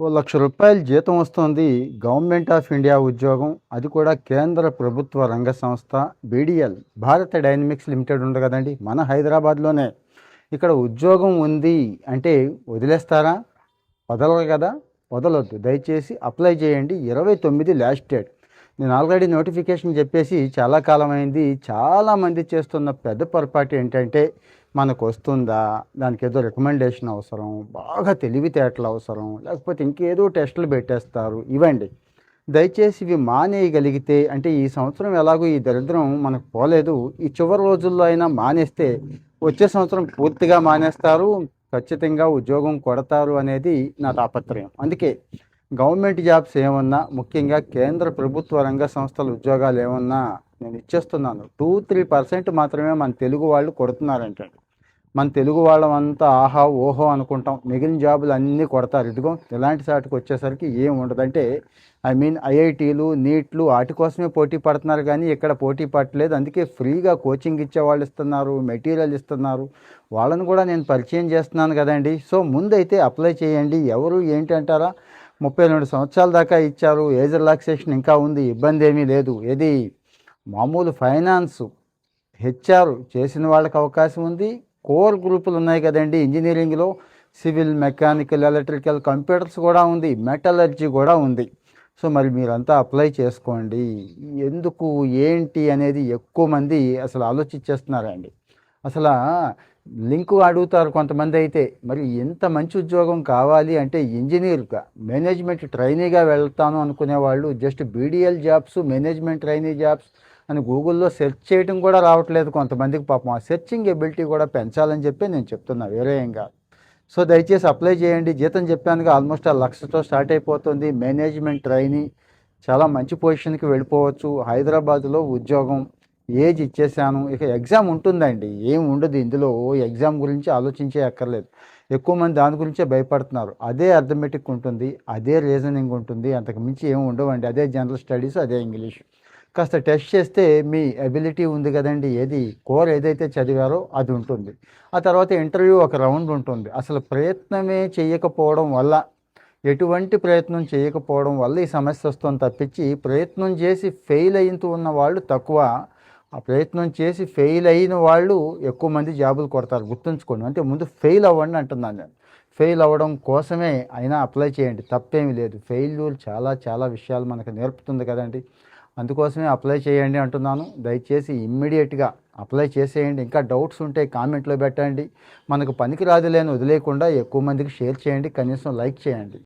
ఓ లక్ష రూపాయలు జీతం వస్తుంది గవర్నమెంట్ ఆఫ్ ఇండియా ఉద్యోగం. అది కూడా కేంద్ర ప్రభుత్వ రంగ సంస్థ బీడీఎల్. భారత డైనమిక్స్ లిమిటెడ్ ఉంది కదండి మన హైదరాబాద్లోనే. ఇక్కడ ఉద్యోగం ఉంది అంటే వదిలేస్తారా? వదలరు కదా వదలొద్దు. దయచేసి అప్లై చేయండి. ఇరవై తొమ్మిది లాస్ట్ డేట్. నేను ఆల్రెడీ నోటిఫికేషన్ చెప్పేసి చాలా కాలం అయింది చాలామంది చేస్తున్న పెద్ద పొరపాటు ఏంటంటే మనకు వస్తుందా? దానికి ఏదో రికమెండేషన్ అవసరం బాగా తెలివితేటలు అవసరం లేకపోతే ఇంకేదో టెస్టులు పెట్టేస్తారు. ఇవ్వండి దయచేసి ఇవి మానేయగలిగితే అంటే ఈ సంవత్సరం ఎలాగో ఈ దరిద్రం మనకు పోలేదు. ఈ చివరి రోజుల్లో అయినా మానేస్తే వచ్చే సంవత్సరం పూర్తిగా మానేస్తారు. ఖచ్చితంగా ఉద్యోగం కొడతారు అనేది నా తాపత్రయం అందుకే గవర్నమెంట్ జాబ్స్ ఏమన్నా? ముఖ్యంగా కేంద్ర ప్రభుత్వ రంగ సంస్థల ఉద్యోగాలు ఏమన్నా? నేను ఇచ్చేస్తున్నాను. టూ త్రీ పర్సెంట్ మాత్రమే మన తెలుగు వాళ్ళు కొడుతున్నారంటండి. మన తెలుగు వాళ్ళమంతా ఆహా ఓహో అనుకుంటాం. మిగిలిన జాబులు అన్నీ కొడతారు. ఇదిగో ఇలాంటి సాటికి వచ్చేసరికి ఏం ఉండదంటే ఐ మీన్ ఐఐటీలు నీట్లు వాటి కోసమే పోటీ పడుతున్నారు కానీ ఇక్కడ పోటీ పడలేదు అందుకే ఫ్రీగా కోచింగ్ ఇచ్చే వాళ్ళు ఇస్తున్నారు మెటీరియల్ ఇస్తున్నారు. వాళ్ళని కూడా నేను పరిచయం చేస్తున్నాను కదండి. సో ముందైతే అప్లై చేయండి. ఎవరు ఏంటంటారా? ముప్పై రెండు సంవత్సరాల దాకా ఇచ్చారు. ఏజ్ రిలాక్సేషన్ ఇంకా ఉంది. ఇబ్బంది ఏమీ లేదు. ఏది మామూలు ఫైనాన్స్ హెచ్ఆర్ చేసిన వాళ్ళకి అవకాశం ఉంది. కోర్ గ్రూపులు ఉన్నాయి కదండి. ఇంజనీరింగ్లో సివిల్ మెకానికల్ ఎలక్ట్రికల్ కంప్యూటర్స్ కూడా ఉంది. మెటలర్జీ కూడా ఉంది. సో మరి మీరంతా అప్లై చేసుకోండి. ఎందుకు ఏంటి అనేది ఎక్కువ మంది అసలు ఆలోచించేస్తున్నారండి అసలు లింకు అడుగుతారు కొంతమంది అయితే మరి ఎంత మంచి ఉద్యోగం కావాలి అంటే ఇంజనీర్గా మేనేజ్మెంట్ ట్రైనీగా వెళ్తాను అనుకునే వాళ్ళు just BDL jobs management trainee jobs అని గూగుల్లో సెర్చ్ చేయడం కూడా రావట్లేదు కొంతమందికి పాపం. ఆ సెర్చింగ్ ఎబిలిటీ కూడా పెంచాలని చెప్పి నేను చెప్తున్నా వేరే ఏం కాదు సో దయచేసి అప్లై చేయండి. జీతం చెప్పానుగా ఆల్మోస్ట్ ఆ లక్షతో స్టార్ట్ అయిపోతుంది. మేనేజ్మెంట్ ట్రైనీ చాలా మంచి పొజిషన్కి వెళ్ళిపోవచ్చు. హైదరాబాద్లో ఉద్యోగం ఏజ్ ఇచ్చేసాను. ఇక ఎగ్జామ్ ఉంటుందండి. ఏం ఉండదు. ఇందులో ఎగ్జామ్ గురించి ఆలోచించే అక్కర్లేదు. ఎక్కువ మంది దాని గురించే భయపడుతున్నారు. అదే అర్థమెటిక్ ఉంటుంది. అదే రీజనింగ్ ఉంటుంది. అంతకు మించి ఏమి ఉండవండి. అదే జనరల్ స్టడీస్ అదే ఇంగ్లీష్. కాస్త టెస్ట్ చేస్తే మీ అబిలిటీ ఉంది కదండి. ఏది? కోర్ ఏదైతే చదివారో అది ఉంటుంది. ఆ తర్వాత ఇంటర్వ్యూ ఒక రౌండ్ ఉంటుంది. అసలు ప్రయత్నమే చేయకపోవడం వల్ల ఎటువంటి ప్రయత్నం చేయకపోవడం వల్ల ఈ సమస్య వస్తుంది తప్పించి ప్రయత్నం చేసి ఫెయిల్ అయితూ ఉన్న వాళ్ళు తక్కువ. ఆ ప్రయత్నం చేసి ఫెయిల్ అయిన వాళ్ళు ఎక్కువ మంది జాబులు కొడతారు. గుర్తుంచుకోండి. అంటే ముందు ఫెయిల్ అవ్వండి అంటున్నాను నేను. ఫెయిల్ అవ్వడం కోసమే అయినా అప్లై చేయండి. తప్పేమీ లేదు. ఫెయిల్యూర్ చాలా చాలా విషయాలు మనకు నేర్పుతుంది కదండి. అందుకోసమే అప్లై చేయండి అంటున్నాను. దయచేసి ఇమ్మీడియట్గా అప్లై చేసేయండి. ఇంకా డౌట్స్ ఉంటే కామెంట్లో పెట్టండి. మనకు పనికి రాదులేని వదిలేకుండా ఎక్కువ మందికి షేర్ చేయండి. కనీసం లైక్ చేయండి.